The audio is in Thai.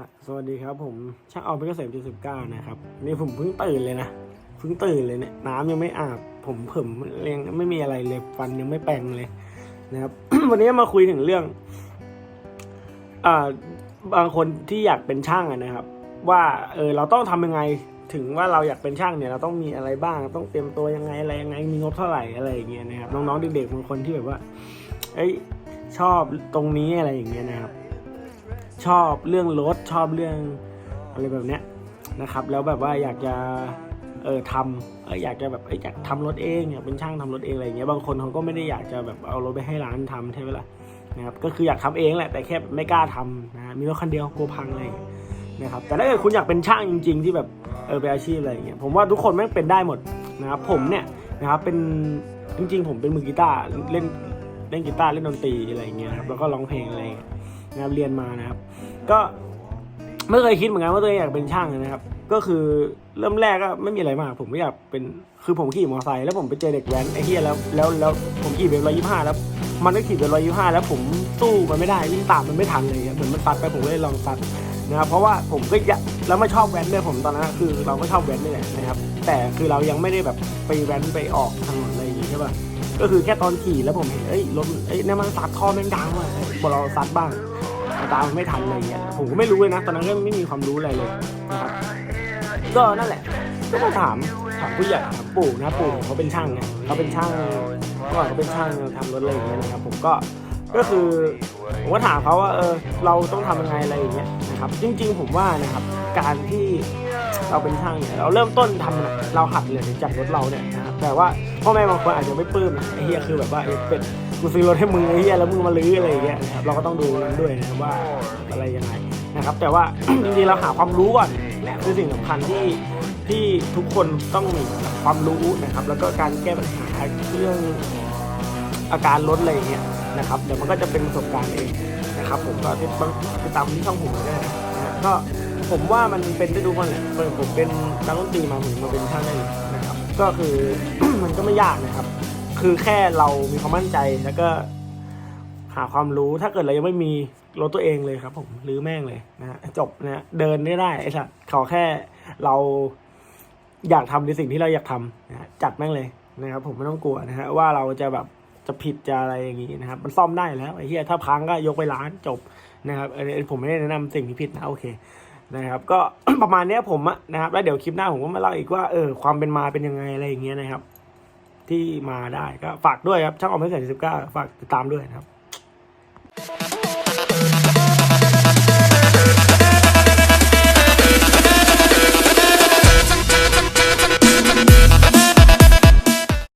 อะสวัสดีครับผมช่างออมเป็นเกษมจุดสิบเก้านะครับนี่ผมเพิ่งตื่นเลยนะเพิ่งตื่นเลยเนี่ยน้ำยังไม่อาบ ผมเผิมยังไม่มีอะไรเลยฟันยังไม่แปรงเลยนะครับ วันนี้มาคุยถึงเรื่อง อ่าบางคนที่อยากเป็นช่างนะครับ ว่าเออเราต้องทำยังไงถึงว่าเราอยากเป็นช่างเนี่ยเราต้องมีอะไรบ้าง ต้องเตรียมตัวยังไงอะไรยังไงมีงบเท่าไหร่อะไรอย่างเงี้ยนะครับน้องๆเด็กๆบางคนที่แบบว่า เอ้ยชอบตรงนี้อะไรอย่างเงี้ยนะครับ ชอบเรื่องรถชอบเรื่องอะไรแบบเนี้ยนะครับ แล้วแบบว่าอยากจะเออทำเอออยากจะแบบเอยอยากทำรถเองอยากเป็นช่างทำรถเองอะไรเงี้ยบางคนเขาก็ไม่ได้อยากจะแบบเอารถไปให้ร้านทำใช่ไหมล่ะนะครับก็คืออยากทำเองแหละแต่แค่ไม่กล้าทำนะมีรถคันเดียวกลัวพังเงี้ยนะครับแต่ถ้าเกิดคุณอยากเป็นช่างจริง ๆ ที่แบบเออเป็นอาชีพอะไรอย่างเงี้ยผมว่าทุกคนแม่งเป็นได้หมดนะครับผมเนี่ยนะครับเป็นจริง ๆ ผมเป็นมือกีตาร์เล่นเล่นกีตาร์เล่นดนตรีอะไรอย่างเงี้ยครับแล้วก็ร้องเพลงอะไรอย่างเงี้ย นะครับเรียนมานะครับ ก็ไม่เคยคิดเหมือนกันว่าตัวเองอยากเป็นช่างนะครับ ก็คือเริ่มแรกก็ไม่มีอะไรมาก ผมก็อยากเป็นคือผมขี่มอเตอร์ไซค์แล้วผมไปเจอเด็กแว้นไอ้เหี้ยแล้วแล้วแล้วผมขี่เบลร้อยยี่ห้าแล้วมันก็ขี่เบลร้อยยี่ห้าแล้วผมสู้มันไม่ได้วิ่งตามมันไม่ทันเลยเหมือนมันตัดไปผมเลยลองตัดนะครับเพราะว่าผมก็อยากแล้วไม่ชอบแว้นด้วยผมตอนนั้นคือเราก็ชอบแว้นนี่แหละนะครับ แต่คือเรายังไม่ได้แบบไปแว้นไปออกถนนอะไรอย่างงี้ใช่ป่ะก็คือแค่ตอนขี่แล้วผมเห็นเอ้ยรถเอ้ยนี่มันซัดคอแม่งดังว่ะพอเราซัดบ้าง ตามไม่ทันอะไรเงี้ยผมก็ไม่รู้เลยนะตอนนั้นก็ไม่มีความรู้อะไรเลยนะครับก็นั่นแหละ ก็มาถามถามผู้ใหญ่ครับปู่นะปู่เขาเป็นช่างไงเขาเป็นช่างก่อนเขาเป็นช่างทำรถอะไรอย่างเงี้ยนะครับผมก็ก็คือผมก็ถามเขาว่าเออเราต้องทำยังไงอะไรอย่างเงี้ยนะครับ จริง ๆ ผมว่านะครับการที่เราเป็นช่างเนี่ยเราเริ่มต้นทำนะเราหัดเลยจากรถเราเนี่ยนะครับแต่ว่าพ่อแม่บางคนอาจจะไม่ปลื้มนะไอ้เหี้ยคือแบบว่าเป็ด กูซื้อรถให้มึงไอ้เหี้ยแล้วมึงมาลื้ออะไรอย่างเงี้ยนะครับเราก็ต้องดูนั้นด้วยนะครับว่าอะไรยังไงนะครับ แต่ว่า จริงๆเราหาความรู้ก่อนเนี่ยคือสิ่งสำคัญที่ที่ทุกคนต้องมีความรู้นะครับ แล้วก็การแก้ปัญหาเรื่องอาการลดอะไรอย่างเงี้ยนะครับเดี๋ยวมันก็จะเป็นประสบการณ์เองนะครับ ผมก็ติดตามติดตามที่ช่องผมก็ได้นะก็ผมว่ามันเป็นได้ดูคนแหละผมเป็นนักดนตรีมาผมมาเป็นช่างได้นะครับ ก็คือมันก็ไม่ยากนะครับ คือแค่เรามีความมั่นใจแล้วก็ หาความรู้ถ้าเกิดเรายังไม่มีรถตัวเองเลยครับ ผมรื้อแม่งเลยนะจบนะเดินได้ได้ไอ้สัตว์ขอแค่เราอยากทำในสิ่งที่เราอยากทำนะจัดแม่งเลยนะครับ ผมไม่ต้องกลัวนะฮะว่าเราจะแบบจะผิดจะอะไรอย่างงี้นะครับ มันซ่อมได้แล้วไอ้เหี้ยถ้าพังก็ยกไปร้านจบนะครับอันนี้ผมไม่ได้แนะนำสิ่งที่ผิดนะโอเคนะครับ ก็ประมาณนี้ผมอะนะครับแล้วเดี๋ยวคลิปหน้าผมก็มาเล่าอีกว่าเออความเป็นมาเป็นยังไงอะไรอย่างเงี้ยนะครับ ที่มาได้ก็ฝากด้วยครับช่างออมเมสันสิบเก้าฝากติดตามด้วยนะครับ